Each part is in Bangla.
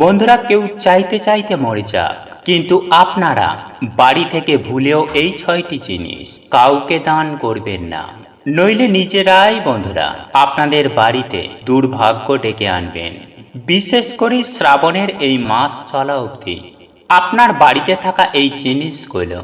বন্ধুরা, কেউ চাইতে চাইতে মরে যাক, কিন্তু আপনারা বাড়ি থেকে ভুলেও এই ছয়টি জিনিস কাউকে দান করবেন না। নইলে নিজেরাই বন্ধুরা, আপনাদের বাড়িতে দুর্ভাগ্য ডেকে আনবেন। বিশেষ করে শ্রাবণের এই মাস চলা অবধি। আপনার বাড়িতে থাকা এই জিনিসগুলো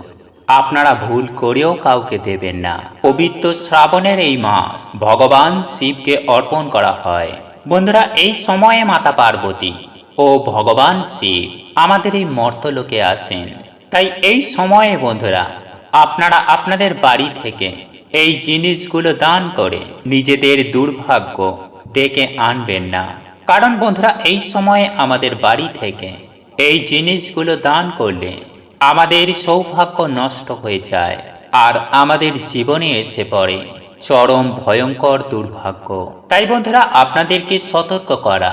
আপনারা ভুল করেও কাউকে দেবেন না। পবিত্র শ্রাবণের এই মাস ভগবান শিবকে অর্পণ করা হয়। বন্ধুরা, এই সময়ে মাতা পার্বতী ও ভগবান শিব, আমাদের এই মর্তলোকে আসেন তাই এই সময়ে বন্ধুরা, আপনারা আপনাদের বাড়ি থেকে এই জিনিসগুলো দান করে নিজেদের দুর্ভাগ্য ডেকে আনবেন না। কারণ বন্ধুরা, এই সময়ে আমাদের বাড়ি থেকে এই জিনিসগুলো দান করলে আমাদের সৌভাগ্য নষ্ট হয়ে যায় আর আমাদের জীবনে এসে পড়ে চরম ভয়ঙ্কর দুর্ভাগ্য। তাই বন্ধুরা, আপনাদেরকে সতর্ক করা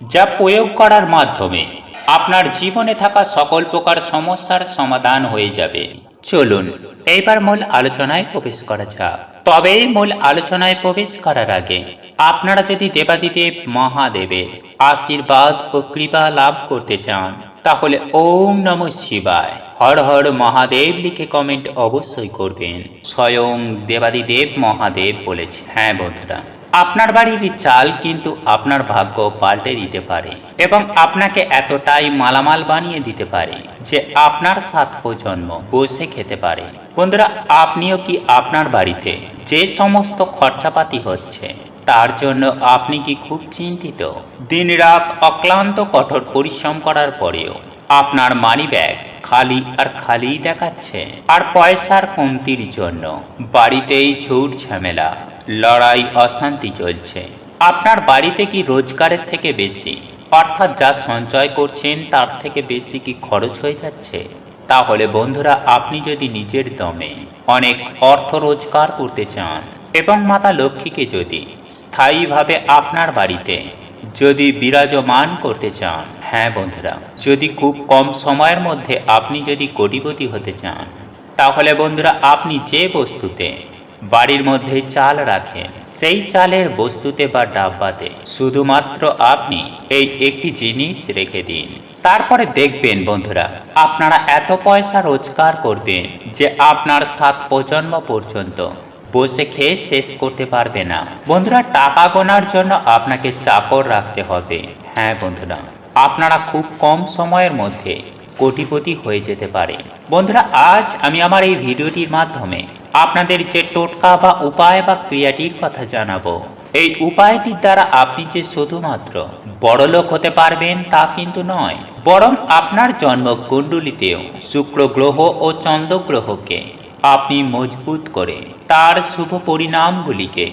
যা প্রয়োগ করার মাধ্যমে আপনার জীবনে থাকা সকল প্রকার সমস্যার সমাধান হয়ে যাবে। চলুন, এইবার মূল আলোচনায় প্রবেশ করা যাক। তবে মূল আলোচনায় প্রবেশ করার আগে আপনারা যদি দেবাদিদেব মহাদেবের আশীর্বাদ ও কৃপা লাভ করতে চান, তাহলে ওম নম শিবায়। হর হর মহাদেব লিখে কমেন্ট অবশ্যই করবেন। স্বয়ং দেবাদিদেব মহাদেব বলেছে হ্যাঁ বন্ধুরা আপনার বাড়ির চাল কিন্তু আপনার ভাগ্য পাল্টে দিতে পারে এবং আপনাকে এতটাই মালামাল বানিয়ে দিতে পারে যে আপনার সাত প্রজন্ম বসে খেতে পারে। বন্ধুরা, আপনিও কি আপনার বাড়িতে যে সমস্ত খরচাপাতি হচ্ছে, তার জন্য আপনি কি খুব চিন্তিত? দিনরাত অক্লান্ত কঠোর পরিশ্রম করার পরেও আপনার মানি ব্যাগ খালি আর খালি দেখাচ্ছে। আর পয়সার কমতির জন্য বাড়িতেই ঝুট ঝামেলা, লড়াই অশান্তি চলছে। আপনার বাড়িতে কি রোজগারের থেকে বেশি? অর্থাৎ যা সঞ্চয় করছেন তার থেকে বেশি কি খরচ হয়ে যাচ্ছে? তাহলে বন্ধুরা, আপনি যদি নিজের দমে অনেক অর্থ রোজগার করতে চান এবং মাতা লক্ষ্মীকে যদি স্থায়ীভাবে আপনার বাড়িতে যদি বিরাজমান করতে চান হ্যাঁ বন্ধুরা, যদি খুব কম সময়ের মধ্যে আপনি যদি কোটিপতি হতে চান, তাহলে বন্ধুরা আপনি যে বস্তুতে বাড়ির মধ্যে চাল রাখেন, সেই চালের বস্তুতে বা ডাব্বাতে শুধুমাত্র আপনি এই একটি জিনিস রেখে দিন। তারপরে দেখবেন বন্ধুরা, আপনারা এত পয়সা রোজগার করবেন যে আপনার সাত প্রজন্ম পর্যন্ত বসে খেয়ে শেষ করতে পারবে না। বন্ধুরা, টাকা গোনার জন্য আপনাকে চাকর রাখতে হবে। হ্যাঁ বন্ধুরা। আপনারা খুব কম সময়ের মধ্যে কোটিপতি হয়ে যেতে পারে। বন্ধুরা, আজ আমি আমার এই ভিডিওটির মাধ্যমে আপনাদের যে টোটকা বা উপায় বা ক্রিয়াটির কথা জানাব, এই উপায়টির দ্বারা আপনি যে শুধুমাত্র বড়লোক হতে পারবেন তা কিন্তু নয়, বরং আপনার জন্ম কুণ্ডলিতেও শুক্র গ্রহ ও চন্দ্র গ্রহকে আপনি মজবুত করে তার শুভ পরিণামগুলিকে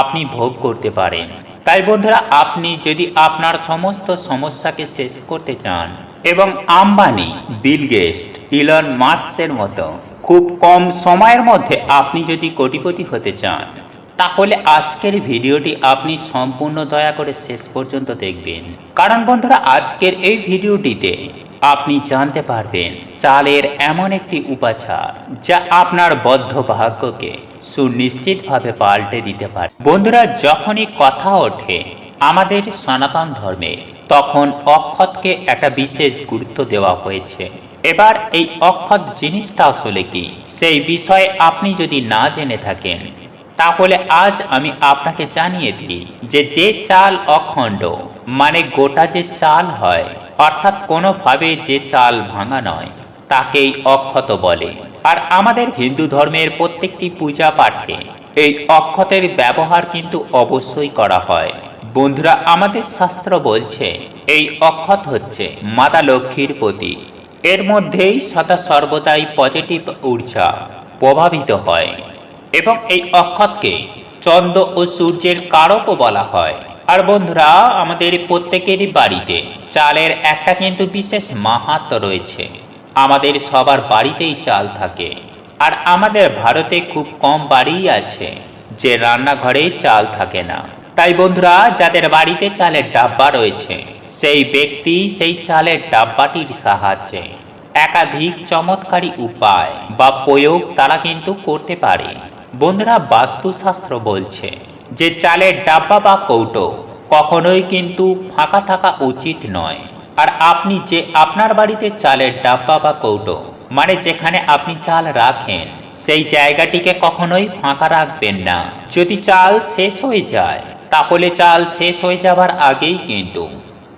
আপনি ভোগ করতে পারেন। তাই বন্ধুরা, আপনি যদি আপনার সমস্ত সমস্যাকে শেষ করতে চান এবং আম্বানি, বিল গেস্ট ইলন মার্কসের মতো খুব কম সময়ের মধ্যে আপনি যদি কোটিপতি হতে চান, তাহলে আজকের ভিডিওটি আপনি সম্পূর্ণ দয়া করে শেষ পর্যন্ত দেখবেন। কারণ বন্ধুরা, আজকের এই ভিডিওটিতে আপনি জানতে পারবেন চালের এমন একটি উপাচার যা আপনার বদ্ধ ভাগ্যকে সুনিশ্চিতভাবে পাল্টে দিতে পারে। বন্ধুরা, যখনই কথা ওঠে আমাদের সনাতন ধর্মে, তখন অক্ষতকে একটা বিশেষ গুরুত্ব দেওয়া হয়েছে। এবার এই অক্ষত জিনিসটা আসলে কি? সেই বিষয়ে আপনি যদি না জেনে থাকেন, তাহলে আজ আমি আপনাকে জানিয়ে দিই যে যে চাল অখণ্ড মানে গোটা যে চাল হয়, অর্থাৎ কোনোভাবে যে চাল ভাঙা নয়, তাকেই অক্ষত বলে। আর আমাদের হিন্দু ধর্মের প্রত্যেকটি পূজা পাঠে এই অক্ষতের ব্যবহার কিন্তু অবশ্যই করা হয়। বন্ধুরা, আমাদের শাস্ত্র বলছে, এই অক্ষত হচ্ছে মাতা লক্ষ্মীর প্রতীক। এর মধ্যেই সদা সর্বদাই পজিটিভ ঊর্জা প্রভাবিত হয় এবং এই অক্ষতকে চন্দ্র ও সূর্যের কারকও বলা হয়। আর বন্ধুরা, আমাদের প্রত্যেকেরই বাড়িতে চালের একটা কিন্তু বিশেষ মাহাত্ম রয়েছে। আমাদের সবার বাড়িতেই চাল থাকে। আর আমাদের ভারতে খুব কম বাড়িই আছে যে রান্নাঘরে চাল থাকে না। তাই বন্ধুরা, যাদের বাড়িতে চালের ডাব্বা রয়েছে, সেই ব্যক্তি সেই চালের ডাব্বাটির সাহায্যে একাধিক চমৎকারী উপায় বা প্রয়োগ তারা কিন্তু করতে পারে। বন্ধুরা, বাস্তুশাস্ত্র বলছে যে চালের ডাব্বা বা কৌটো কখনোই কিন্তু ফাঁকা থাকা উচিত নয়। আর আপনি যে আপনার বাড়িতে চালের ডাব্বা বা কৌটো মানে যেখানে আপনি চাল রাখেন, সেই জায়গাটিকে কখনোই ফাঁকা রাখবেন না। যদি চাল শেষ হয়ে যায়, তাহলে চাল শেষ হয়ে যাবার আগেই কিন্তু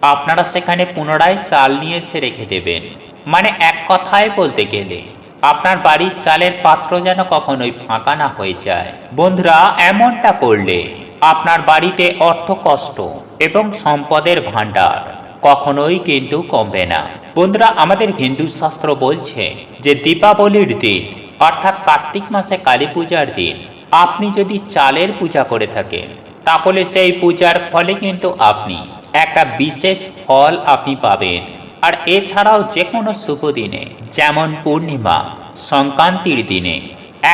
আপনারা সেখানে পুনরায় চাল নিয়ে এসে রেখে দেবেন। মানে এক কথায় বলতে গেলে, আপনার বাড়ির চালের পাত্র যেন কখনোই ফাঁকা না হয়ে যায়। বন্ধুরা, এমনটা করলে আপনার বাড়িতে অর্থ কষ্ট এবং সম্পদের ভাণ্ডার কখনোই কিন্তু কমবে না। বন্ধুরা, আমাদের হিন্দু শাস্ত্র বলছে যে দীপাবলির দিন, অর্থাৎ কার্তিক মাসে কালী পূজার দিন, আপনি যদি চালের পূজা করে থাকেন, তাহলে সেই পূজার ফলে কিন্তু আপনি একটা বিশেষ ফল আপনি পাবেন। আর এছাড়াও যে কোনো শুভ দিনে, যেমন পূর্ণিমা, সংক্রান্তির দিনে,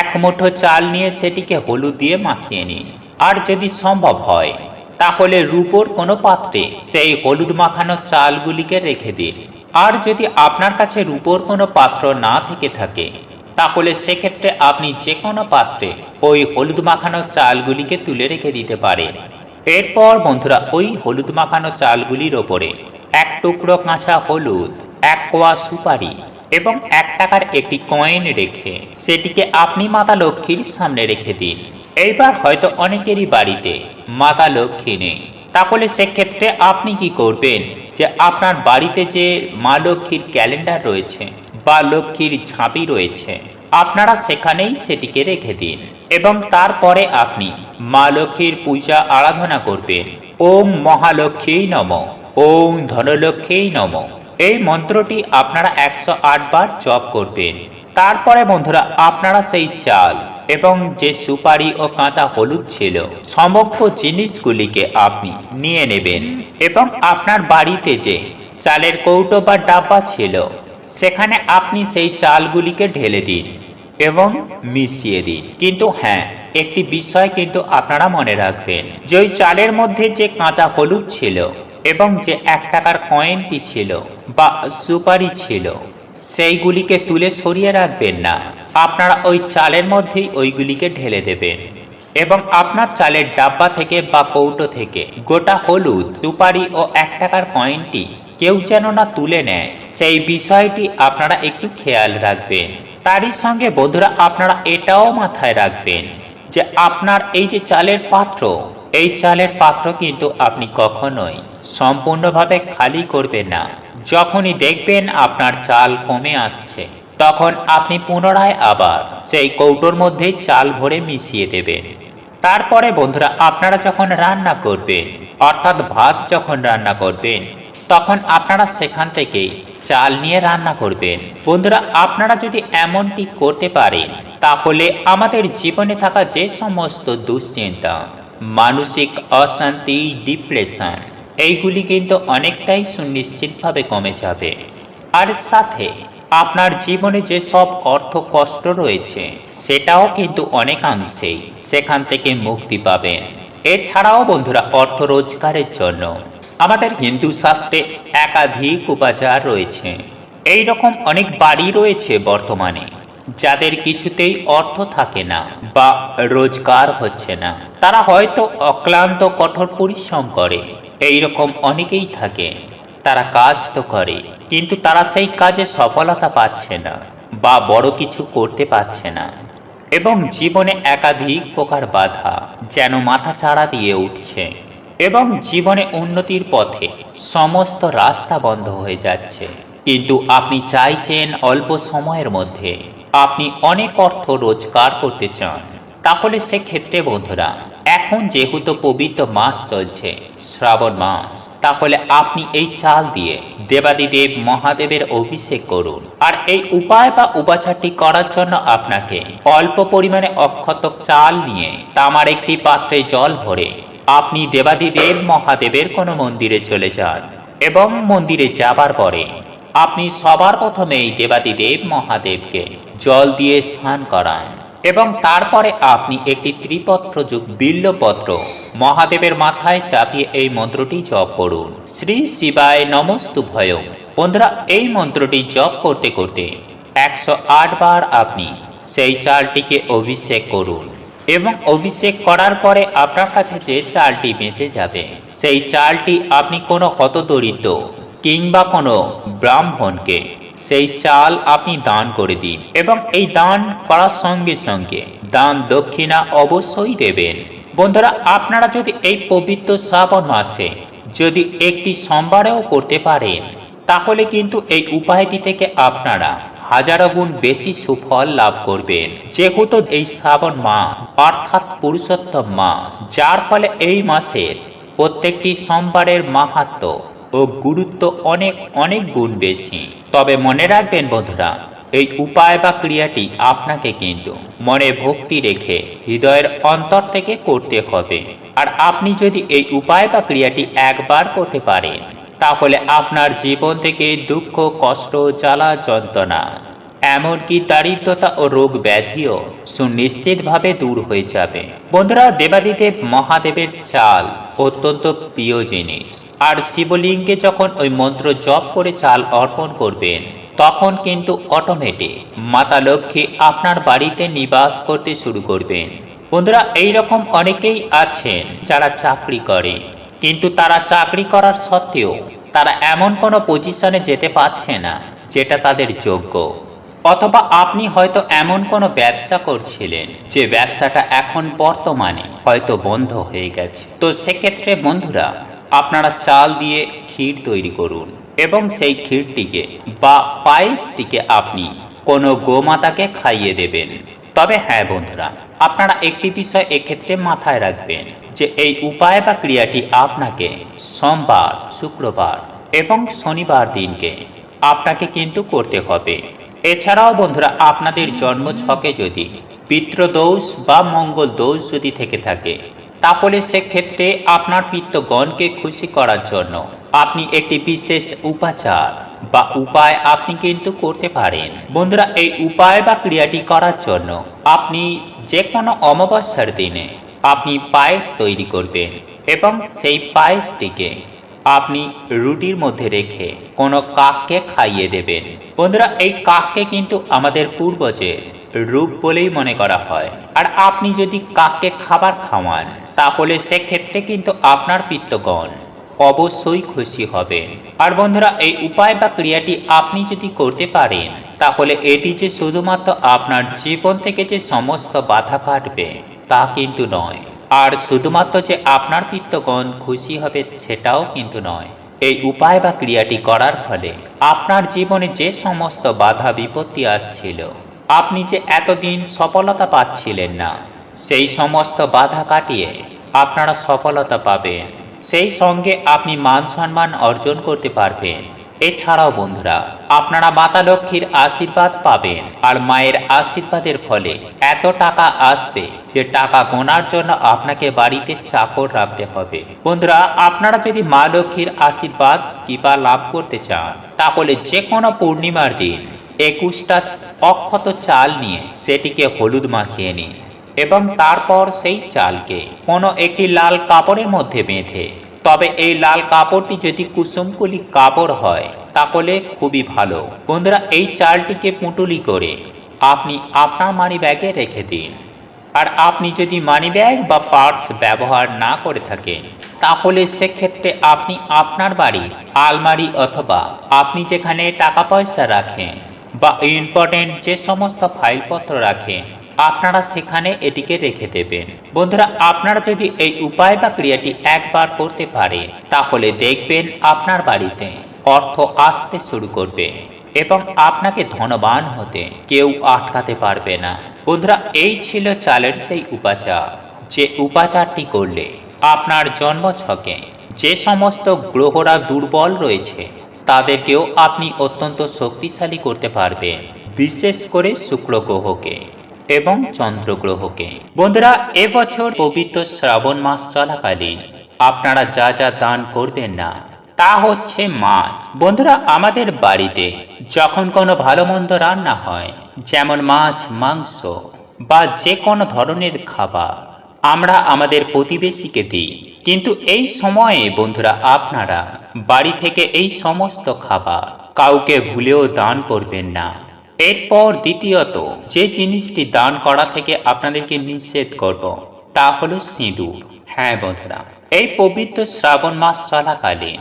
এক মুঠো চাল নিয়ে সেটিকে হলুদ দিয়ে মাখিয়ে নিন। আর যদি সম্ভব হয় তাহলে রূপোর কোনো পাত্রে সেই হলুদ মাখানো চালগুলিকে রেখে দিন। আর যদি আপনার কাছে রূপোর কোনো পাত্র না থেকে থাকে, তাহলে সেক্ষেত্রে আপনি যে কোনো পাত্রে ওই হলুদ মাখানো চালগুলিকে তুলে রেখে দিতে পারেন। এরপর বন্ধুরা, ওই হলুদ মাখানো চালগুলির ওপরে এক টুকরো কাঁচা হলুদ, এক কোয়া সুপারি এবং এক টাকার একটি কয়েন রেখে সেটিকে আপনি মাতা লক্ষ্মীর সামনে রেখে দিন। এইবার হয়তো অনেকেরই বাড়িতে মাতা লক্ষ্মী নেই। তাহলে সেক্ষেত্রে আপনি কি করবেন যে আপনার বাড়িতে যে মা লক্ষ্মীর ক্যালেন্ডার রয়েছে বা লক্ষ্মীর ঝাঁপি রয়েছে, আপনারা সেখানেই সেটিকে রেখে দিন এবং তারপরে আপনি মা লক্ষ্মীর পূজা আরাধনা করবেন। ওম মহালক্ষ্মী নম, ওম ধনলক্ষ্মী নম। এই মন্ত্রটি আপনারা একশো আট বার জপ করবেন। তারপরে বন্ধুরা, আপনারা সেই চাল এবং যে সুপারি ও কাঁচা হলুদ ছিল, সমগ্র জিনিসগুলিকে আপনি নিয়ে নেবেন। এবং আপনার বাড়িতে যে চালের কৌটো বা ডাব্বা ছিল, সেখানে আপনি সেই চালগুলিকে ঢেলে দিন এবং মিশিয়ে দিন। কিন্তু হ্যাঁ একটি বিষয় কিন্তু আপনারা মনে রাখবেন। যে ওই চালের মধ্যে যে কাঁচা হলুদ ছিল এবং যে এক টাকার কয়েনটি ছিল বা সুপারি ছিল, সেইগুলিকে তুলে সরিয়ে রাখবেন না। আপনারা ওই চালের মধ্যেই ওইগুলিকে ঢেলে দেবেন এবং আপনার চালের ডাব্বা থেকে বা কৌটো থেকে গোটা হলুদ, সুপারি ও এক টাকার কয়েনটি কেউ যেন না তুলে নেয়। সেই বিষয়টি আপনারা একটু খেয়াল রাখবেন। তারই সঙ্গে বন্ধুরা, আপনারা এটাও মাথায় রাখবেন যে আপনার এই যে চালের পাত্র, এই চালের পাত্র কিন্তু আপনি কখনোই সম্পূর্ণভাবে খালি করবেন না। যখনই দেখবেন আপনার চাল কমে আসছে তখন আপনি পুনরায় আবার সেই কৌটোর মধ্যে চাল ভরে মিশিয়ে দেবেন। তারপরে বন্ধুরা, আপনারা যখন রান্না করবেন, অর্থাৎ ভাত যখন রান্না করবেন, তখন আপনারা সেখান থেকে চাল নিয়ে রান্না করবেন। বন্ধুরা, আপনারা যদি এমনটি করতে পারেন, তাহলে আমাদের জীবনে থাকা যে সমস্ত দুশ্চিন্তা, মানসিক অশান্তি, ডিপ্রেশন, এইগুলি কিন্তু অনেকটাই সুনিশ্চিতভাবে কমে যাবে। আর সাথে আপনার জীবনে যে সব অর্থ কষ্ট রয়েছে, সেটাও কিন্তু অনেকাংশেই সেখান থেকে মুক্তি পাবেন। এছাড়াও বন্ধুরা, অর্থ রোজগারের জন্য আমাদের হিন্দু শাস্ত্রে একাধিক উপাচার রয়েছে। এই রকম অনেক বাড়ি রয়েছে বর্তমানে, যাদের কিছুতেই অর্থ থাকে না বা রোজগার হচ্ছে না। তারা হয়তো অক্লান্ত কঠোর পরিশ্রম করে এই রকম অনেকেই থাকে। তারা কাজ তো করে, কিন্তু তারা সেই কাজে সফলতা পাচ্ছে না বা বড় কিছু করতে পারছে না এবং জীবনে একাধিক প্রকার বাধা যেন মাথা চাড়া দিয়ে উঠছে এবং জীবনে উন্নতির পথে সমস্ত রাস্তা বন্ধ হয়ে যাচ্ছে। কিন্তু আপনি চাইছেন অল্প সময়ের মধ্যে আপনি অনেক অর্থ রোজগার করতে চান। তাহলে সেক্ষেত্রে বন্ধুরা এখন যেহেতু পবিত্র মাস চলছে, শ্রাবণ মাস, তাহলে আপনি এই চাল দিয়ে দেবাদিদেব মহাদেবের অভিষেক করুন। আর এই উপায় বা উপাচারটি করার জন্য আপনাকে অল্প পরিমাণে অক্ষত চাল নিয়ে তামার একটি পাত্রে জল ভরে আপনি দেবাদিদেব মহাদেবের কোনো মন্দিরে চলে যান এবং মন্দিরে যাবার পরে আপনি সবার প্রথমেই দেবাদিদেব মহাদেবকে জল দিয়ে স্নান করান। এবং তারপরে আপনি একটি ত্রিপত্রযুগ বিল্লপত্র মহাদেবের মাথায় চাপিয়ে এই মন্ত্রটি জপ করুন। শ্রী শিবায় নমস্তু ভয়ং বন্ধুরা, এই মন্ত্রটি জপ করতে করতে একশো আট বার আপনি সেই চালটিকে অভিষেক করুন এবং অভিষেক করার পরে আপনার কাছে যে চালটি বেঁচে যাবে, সেই চালটি আপনি কোনো হতদরিদ্র কিংবা কোনো ব্রাহ্মণকে সেই চাল আপনি দান করে দিন এবং এই দান করার সঙ্গে সঙ্গে দান দক্ষিণা অবশ্যই দেবেন। বন্ধুরা, আপনারা যদি এই পবিত্র শ্রাবণ মাসে যদি একটি সোমবারেও করতে পারেন, তাহলে কিন্তু এই উপায়টি থেকে আপনারা হাজারো গুণ বেশি সুফল লাভ করবেন। যেহেতু এই শ্রাবণ মাস, অর্থাৎ পুরুষোত্তম মাস, যার ফলে এই মাসের প্রত্যেকটি সোমবারের মাহাত্ম ও গুরুত্ব অনেক অনেক গুণ বেশি। তবে মনে রাখবেন বন্ধুরা, এই উপায় বা ক্রিয়াটি আপনাকে কিন্তু মনে ভক্তি রেখে হৃদয়ের অন্তর থেকে করতে হবে। আর আপনি যদি এই উপায় বা ক্রিয়াটি একবার করতে পারেন, তাহলে আপনার জীবন থেকে দুঃখ, কষ্ট, জ্বালা, যন্ত্রণা এমনকি দারিদ্রতা ও রোগ ব্যাধিও সুনিশ্চিতভাবে দূর হয়ে যাবে। বন্ধুরা, দেবাদিদেব মহাদেবের চাল অত্যন্ত প্রিয় জিনিস। আর শিবলিঙ্গে যখন ওই মন্ত্র জপ করে চাল অর্পণ করবেন, তখন কিন্তু অটোমেটিক মাতা লক্ষ্মী আপনার বাড়িতে নিবাস করতে শুরু করবেন। বন্ধুরা, এইরকম অনেকেই আছেন যারা চাকরি করে। কিন্তু তারা চাকরি করার সত্ত্বেও তারা এমন কোনো পজিশনে যেতে পারছে না, যেটা তাদের যোগ্য। অথবা আপনি হয়তো এমন কোনো ব্যবসা করছিলেন যে ব্যবসাটা এখন বর্তমানে হয়তো বন্ধ হয়ে গেছে। তো সেক্ষেত্রে বন্ধুরা, আপনারা চাল দিয়ে ক্ষীর তৈরি করুন এবং সেই ক্ষীরটিকে বা পায়েসটিকে আপনি কোনো গোমাতাকে খাইয়ে দেবেন। তবে হ্যাঁ বন্ধুরা, আপনারা একটি বিষয় এক্ষেত্রে মাথায় রাখবেন যে এই উপায় বা ক্রিয়াটি আপনাকে সোমবার, শুক্রবার এবং শনিবার দিনকে আপনাকে কিন্তু করতে হবে। এছাড়াও বন্ধুরা, আপনাদের জন্ম ছকে যদি পিতৃদোষ বা মঙ্গল দোষ যদি থেকে থাকে, তাহলে সেক্ষেত্রে আপনার পিত্তগণকে খুশি করার জন্য আপনি একটি বিশেষ উপাচার বা উপায় আপনি কিন্তু করতে পারেন। বন্ধুরা, এই উপায় বা ক্রিয়াটি করার জন্য আপনি যে কোনো অমাবস্যার দিনে আপনি পায়েস তৈরি করবেন এবং সেই পায়েস পায়েসটিকে আপনি রুটির মধ্যে রেখে কোনো কাককে খাইয়ে দেবেন। বন্ধুরা, এই কাককে কিন্তু আমাদের পূর্বজের রূপ বলেই মনে করা হয়। আর আপনি যদি কাককে খাবার খাওয়ান, তাহলে সেক্ষেত্রে কিন্তু আপনার পিত্তগণ অবশ্যই খুশি হবেন। আর বন্ধুরা, এই উপায় বা ক্রিয়াটি আপনি যদি করতে পারেন, তাহলে এটি যে শুধুমাত্র আপনার জীবন থেকে যে সমস্ত বাধা কাটবে, তা কিন্তু নয়। আর শুধুমাত্র যে আপনার পিত্তগণ খুশি হবে সেটাও কিন্তু নয়। এই উপায় বা ক্রিয়াটি করার ফলে আপনার জীবনে যে সমস্ত বাধা বিপত্তি আসছিল, আপনি যে এতদিন সফলতা পাচ্ছিলেন না, সেই সমস্ত বাধা কাটিয়ে আপনারা সফলতা পাবেন। সেই সঙ্গে আপনি মান সম্মান অর্জন করতে পারবেন। এছাড়াও বন্ধুরা, আপনারা মাতা লক্ষ্মীর আশীর্বাদ পাবেন। আর মায়ের আশীর্বাদের ফলে এত টাকা আসবে যে টাকা গোনার জন্য আপনাকে বাড়িতে চাকর রাখতে হবে। বন্ধুরা, আপনারা যদি মা লক্ষ্মীর আশীর্বাদ কিবা লাভ করতে চান, তাহলে যে কোনো পূর্ণিমার দিন একুশটা অক্ষত চাল নিয়ে সেটিকে হলুদ মাখিয়ে নিন এবং তারপর সেই চালকে কোনো একটি লাল কাপড়ের মধ্যে বেঁধে তবে এই লাল কাপড়টি যদি কুসুমকুলি কাপড় হয়, তাহলে খুবই ভালো। বন্ধুরা, এই চালটিকে পুঁটুলি করে আপনি আপনার মানি ব্যাগে রেখে দিন। আর আপনি যদি মানি ব্যাগ বা পার্স ব্যবহার না করে থাকেন, তাহলে সেক্ষেত্রে আপনি আপনার বাড়ির আলমারি অথবা আপনি যেখানে টাকা পয়সা রাখেন বা ইম্পর্টেন্ট যে সমস্ত ফাইলপত্র রাখেন আপনারা সেখানে এটিকে রেখে দেবেন। বন্ধুরা, আপনারা যদি এই উপায় বা ক্রিয়াটি একবার করতে পারেন, তাহলে দেখবেন আপনার বাড়িতে অর্থ আসতে শুরু করবে এবং আপনাকে ধনবান হতে কেউ আটকাতে পারবে না। বন্ধুরা, এই ছিল চালের সেই উপাচার। যে উপাচারটি করলে আপনার জন্ম ছকে যে সমস্ত গ্রহরা দুর্বল রয়েছে, তাদেরকেও আপনি অত্যন্ত শক্তিশালী করতে পারবেন, বিশেষ করে শুক্র গ্রহকে এবং চন্দ্রগ্রহকে। বন্ধুরা এবছর পবিত্র শ্রাবণ মাস চলাকালীন আপনারা যা যা দান করবেন না, তা হচ্ছে মাছ। বন্ধুরা, আমাদের বাড়িতে যখন কোনো ভালো মন্দ রান্না হয়, যেমন মাছ, মাংস বা যে কোনো ধরনের খাবার, আমরা আমাদের প্রতিবেশীকে দিই। কিন্তু এই সময়ে, বন্ধুরা, আপনারা বাড়ি থেকে এই সমস্ত খাবার কাউকে ভুলেও দান করবেন না। এরপর দ্বিতীয়ত, যে জিনিসটি দান করা থেকে আপনাদেরকে নিষেধ করব, তা হলো সিঁদুর। হ্যাঁ বন্ধুরা, এই পবিত্র শ্রাবণ মাস চলাকালীন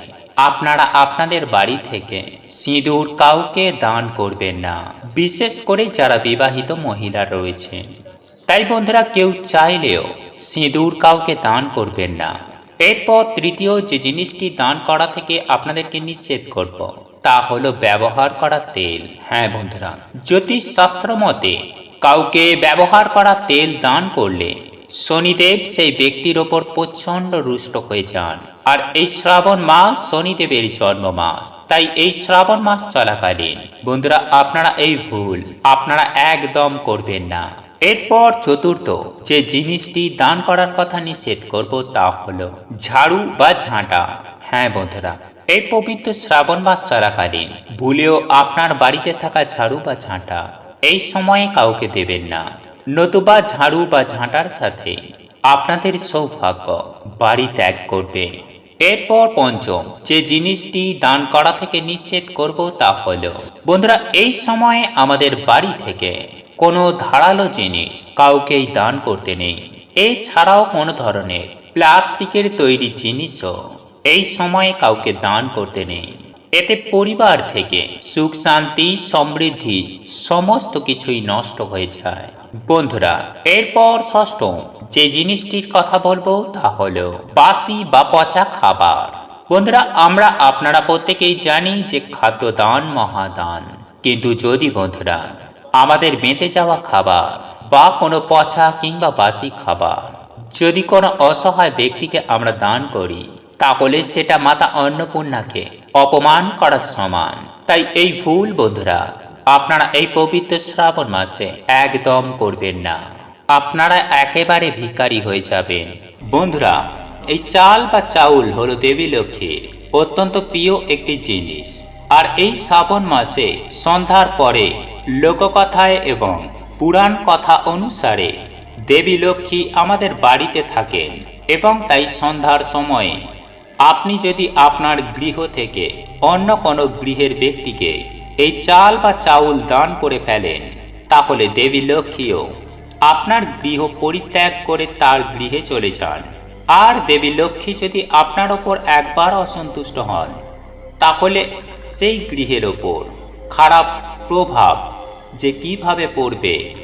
আপনারা আপনাদের বাড়ি থেকে সিঁদুর কাউকে দান করবেন না, বিশেষ করে যারা বিবাহিত মহিলা রয়েছেন তাই বন্ধুরা, কেউ চাইলেও সিঁদুর কাউকে দান করবেন না। এরপর তৃতীয় যে জিনিসটি দান করা থেকে আপনাদেরকে নিষেধ করব তা হলো ব্যবহার করা তেল। হ্যাঁ বন্ধুরা, জ্যোতিষ শাস্ত্র মতে কাউকে ব্যবহার করা তেল দান করলে শনিদেব সেই ব্যক্তির ওপর প্রচণ্ড রুষ্ট হয়ে যান। আর এই শ্রাবণ মাস শনিদেবের জন্ম মাস তাই এই শ্রাবণ মাস চলাকালীন, বন্ধুরা, আপনারা এই ভুল আপনারা একদম করবেন না। এরপর চতুর্থ, যে জিনিসটি দান করার কথা নিষেধ করব তা হলো ঝাড়ু বা ঝাঁটা। হ্যাঁ বন্ধুরা এই পবিত্র শ্রাবণ মাস চলাকালীন ভুলেও আপনার বাড়িতে থাকা ঝাড়ু বা ঝাঁটা এই সময়ে কাউকে দেবেন না। নতুবা ঝাড়ু বা ঝাঁটার সাথে আপনাদের সৌভাগ্য বাড়ি ত্যাগ করবে। এরপর পঞ্চম, যে জিনিসটি দান করা থেকে নিষেধ করব তা হলো, বন্ধুরা, এই সময়ে আমাদের বাড়ি থেকে কোনো ধারালো জিনিস কাউকেই দান করতে নেই। এছাড়াও কোনো ধরনের প্লাস্টিকের তৈরি জিনিসও এই সময়ে কাউকে দান করতে নেই। এতে পরিবার থেকে সুখ, শান্তি, সমৃদ্ধি সমস্ত কিছুই নষ্ট হয়ে যায়। বন্ধুরা, এরপর ষষ্ঠ যে জিনিসটির কথা বলব তা হলো বাসি বা পচা খাবার। বন্ধুরা, আমরা আপনারা প্রত্যেকেই জানি যে খাদ্যদান মহাদান। কিন্তু যদি বন্ধুরা, আমাদের বেঁচে যাওয়া খাবার বা কোনো পচা কিংবা বাসি খাবার যদি কোনো অসহায় ব্যক্তিকে আমরা দান করি তাহলে সেটা মাতা অন্নপূর্ণাকে অপমান করার সমান। তাই এই ভুল বন্ধুরা, আপনারা এই পবিত্র শ্রাবণ মাসে একদম করবেন না। আপনারা একেবারে ভিখারি হয়ে যাবেন। বন্ধুরা, এই চাল বা চাউল হলো দেবী লক্ষ্মীর অত্যন্ত প্রিয় একটি জিনিস। আর এই শ্রাবণ মাসে সন্ধ্যার পরে লোককথায় এবং পুরাণ কথা অনুসারে দেবী লক্ষ্মী আমাদের বাড়িতে থাকেন এবং তাই সন্ধ্যার সময়ে আপনি যদি আপনার গৃহ থেকে অন্য কোনো গৃহের ব্যক্তিকে এই চাল বা চাউল দান করে ফেলেন, তাহলে দেবী লক্ষ্মীও আপনার গৃহ পরিত্যাগ করে তার গৃহে চলে যান। আর দেবী লক্ষ্মী যদি আপনার ওপর একবার অসন্তুষ্ট হন, তাহলে সেই গৃহের ওপর খারাপ প্রভাব যে কীভাবে পড়বে,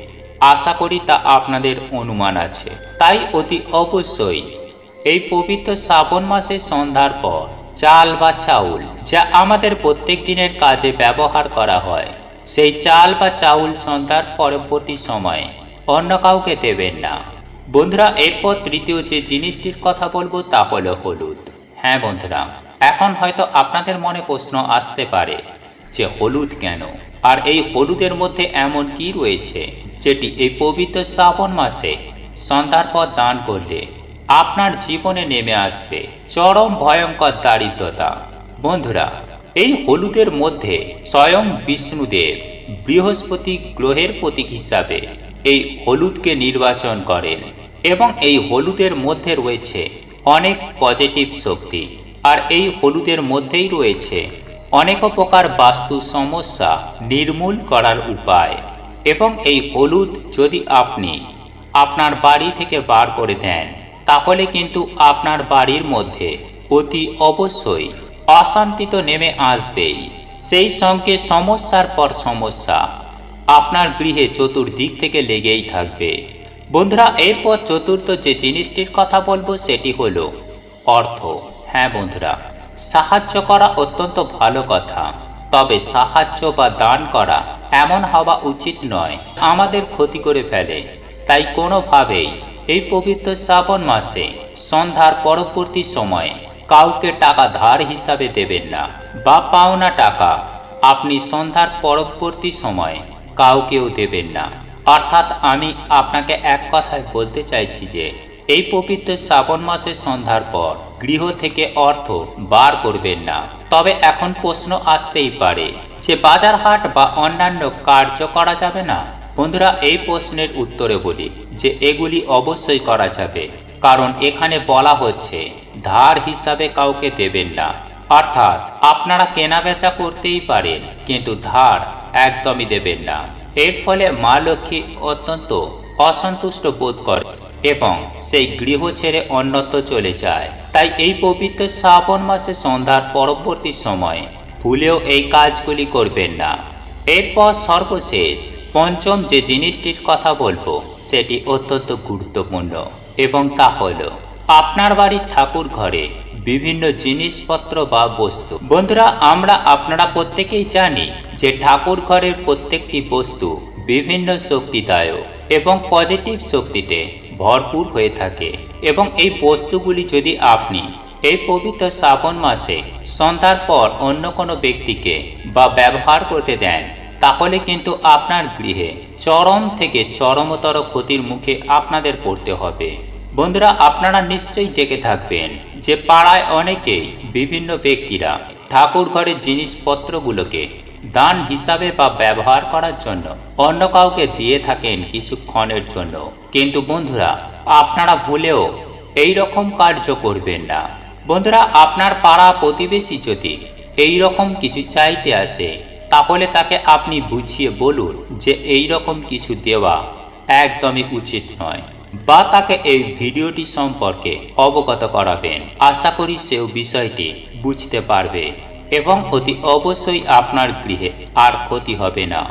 আশা করি তা আপনাদের অনুমান আছে। তাই অতি অবশ্যই এই পবিত্র শ্রাবণ মাসে সন্ধ্যার পর চাল বা চাউল যা আমাদের প্রত্যেক দিনের কাজে ব্যবহার করা হয়, সেই চাল বা চাউল সন্ধ্যার পরবর্তী সময়ে অন্য কাউকে দেবেন না। বন্ধুরা, এরপর তৃতীয় যে জিনিসটির কথা বলব তা হলো হলুদ। হ্যাঁ বন্ধুরা, এখন হয়তো আপনাদের মনে প্রশ্ন আসতে পারে যে হলুদ কেন? আর এই হলুদের মধ্যে এমন কি রয়েছে যেটি এই পবিত্র শ্রাবণ মাসে সন্ধ্যার পর দান করলে আপনার জীবনে নেমে আসবে। চরম ভয়ঙ্কর দারিদ্রতা। বন্ধুরা, এই হলুদের মধ্যে স্বয়ং বিষ্ণুদেব বৃহস্পতি গ্রহের প্রতীক হিসাবে এই হলুদকে নির্বাচন করেন এবং এই হলুদের মধ্যে রয়েছে অনেক পজিটিভ শক্তি আর এই হলুদের মধ্যেই রয়েছে অনেক প্রকার বাস্তু সমস্যা নির্মূল করার উপায় এবং এই হলুদ যদি আপনি আপনার বাড়ি থেকে বার করে দেন তাহলে কিন্তু আপনার বাড়ির মধ্যে অতি অবশ্যই অশান্তি তো নেমে আসবেই। সেই সঙ্গে সমস্যার পর সমস্যা। আপনার গৃহে চতুর্দিক থেকে লেগেই থাকবে। বন্ধুরা, এরপর চতুর্থ যে জিনিসটির কথা বলব সেটি হলো অর্থ। হ্যাঁ বন্ধুরা, সাহায্য করা অত্যন্ত ভালো কথা। তবে সাহায্য বা দান করা এমন হওয়া উচিত নয়। আমাদের ক্ষতি করে ফেলে। তাই কোনোভাবেই এই পবিত্র শ্রাবণ মাসে সন্ধ্যার পরবর্তী সময়ে কাউকে টাকা ধার হিসাবে দেবেন না বা পাওনা টাকা আপনি সন্ধ্যার পরবর্তী সময়ে কাউকেও দেবেন না। অর্থাৎ আমি আপনাকে এক কথায় বলতে চাইছি যে, এই পবিত্র শ্রাবণ মাসের সন্ধ্যার পর গৃহ থেকে অর্থ বার করবেন না। তবে এখন প্রশ্ন আসতেই পারে যে বাজার হাট বা অন্যান্য কার্য করা যাবে না? বন্ধুরা, এই প্রশ্নের উত্তরে বলি যে এগুলি অবশ্যই করা যাবে, কারণ এখানে বলা হচ্ছে ধার হিসাবে কাউকে দেবেন না। অর্থাৎ আপনারা কেনাবেচা করতেই পারেন, কিন্তু ধার একদমই দেবেন না। এর ফলে মা লক্ষ্মী অত্যন্ত অসন্তুষ্ট বোধ করে এবং সেই গৃহ ছেড়ে অন্যত্র চলে যায়। তাই এই পবিত্র শ্রাবণ মাসে সন্ধ্যার পরবর্তী সময়ে ভুলেও এই কাজগুলি করবেন না। এরপর সর্বশেষ পঞ্চম যে জিনিসটির কথা বলব, সেটি অত্যন্ত গুরুত্বপূর্ণ এবং তা হল, আপনার বাড়ির ঠাকুর ঘরে বিভিন্ন জিনিসপত্র বা বস্তু। বন্ধুরা, আমরা আপনারা প্রত্যেকেই জানি যে ঠাকুর ঘরের প্রত্যেকটি বস্তু বিভিন্ন শক্তিদায়ক এবং পজিটিভ শক্তিতে ভরপুর হয়ে থাকে এবং এই বস্তুগুলি যদি আপনি এই পবিত্র শ্রাবণ মাসে সন্ধ্যার পর অন্য কোনো ব্যক্তিকে বা ব্যবহার করতে দেন তাহলে কিন্তু আপনার গৃহে চরম থেকে চরমতর ক্ষতির মুখে আপনাদের পড়তে হবে। বন্ধুরা, আপনারা নিশ্চয়ই ডেকে থাকবেন যে পাড়ায় অনেকেই বিভিন্ন ব্যক্তিরা ঠাকুর ঘরের জিনিসপত্রগুলোকে দান হিসাবে বা ব্যবহার করার জন্য অন্য কাউকে দিয়ে থাকেন কিছুক্ষণের জন্য। কিন্তু বন্ধুরা, আপনারা ভুলেও এই রকম কার্য করবেন না। বন্ধুরা, আপনার পাড়া প্রতিবেশী যদি এই রকম কিছু চাইতে আসে তাহলে তাকে আপনি বুঝিয়ে বলুন যে এই রকম কিছু দেওয়া একদমই উচিত নয় বা তাকে এই ভিডিওটি সম্পর্কে অবগত করাবেন। আশা করি সেও বিষয়টি বুঝতে পারবে এবং অতি অবশ্যই আপনার গৃহে আর ক্ষতি হবে না।